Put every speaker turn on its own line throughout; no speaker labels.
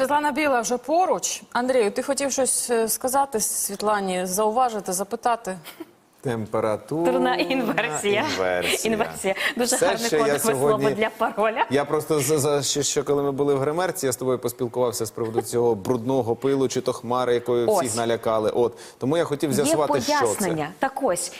Світлана Біла вже поруч. Андрію, ти хотів щось е, сказати Світлані, зауважити, запитати?
Температура.
Інверсія.
Інверсія.
Інверсія. Дуже
Все
гарне
ще я
кодове
сьогодні-
слово для пароля.
Я просто за, за що, що коли ми були в гримерці, я з тобою поспілкувався з приводу цього брудного пилу чи то хмари, якою всіх
Ось.
налякали. От тому я хотів
Є
з'ясувати, що це.
пояснення. Так ось.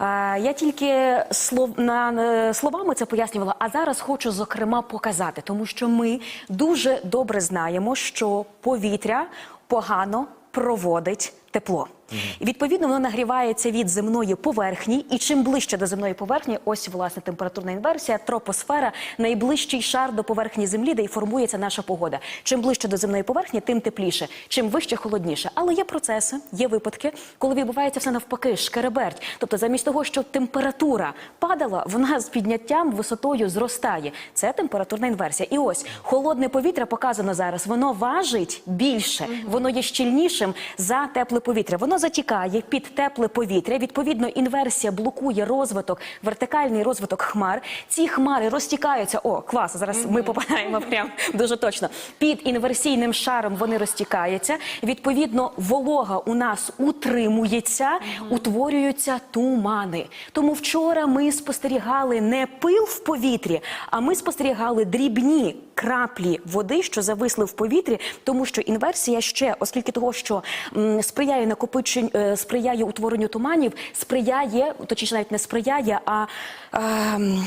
Я тільки слов на словами це пояснювала, а зараз хочу зокрема показати, тому що ми дуже добре знаємо, що повітря погано проводить тепло. І відповідно воно нагрівається від земної поверхні, і чим ближче до земної поверхні, ось власне температурна інверсія, тропосфера, найближчий шар до поверхні землі, де і формується наша погода. Чим ближче до земної поверхні, тим тепліше, чим вище, холодніше. Але є процеси, є випадки, коли відбувається все навпаки, шкереберть. Тобто, замість того, щоб температура падала, вона з підняттям висотою зростає. Це температурна інверсія. І ось холодне повітря показано зараз. Воно важить більше, воно є щільнішим за тепле повітря. Воно затікає під тепле повітря. Відповідно, інверсія блокує розвиток, вертикальний розвиток хмар. Ці хмари розтікаються. О, клас! Зараз ми попадаємо прям дуже точно. Під інверсійним шаром вони розтікаються. Відповідно, волога у нас утримується, утворюються тумани. Тому вчора ми спостерігали не пил в повітрі, а ми спостерігали дрібні краплі води, що зависли в повітрі, тому що інверсія ще, оскільки того, що м, сприяє накопиченню, е, сприяє утворенню туманів, сприяє, точніше навіть не сприяє, а. ем,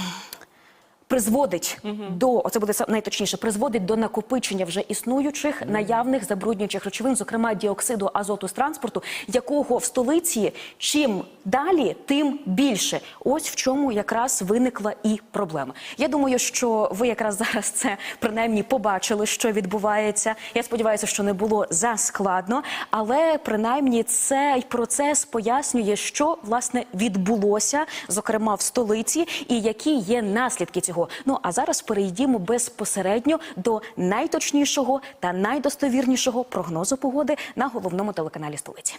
Призводить до оце буде найточніше, призводить до накопичення вже існуючих наявних забруднюючих речовин, зокрема діоксиду азоту з транспорту, якого в столиці чим далі, тим більше. Ось в чому якраз виникла і проблема. Я думаю, що ви якраз зараз це принаймні побачили, що відбувається. Я сподіваюся, що не було заскладно, але принаймні цей процес пояснює, що власне відбулося, зокрема в столиці, і які є наслідки цього. Ну а зараз перейдімо безпосередньо до найточнішого та найдостовірнішого прогнозу погоди на головному телеканалі столиці.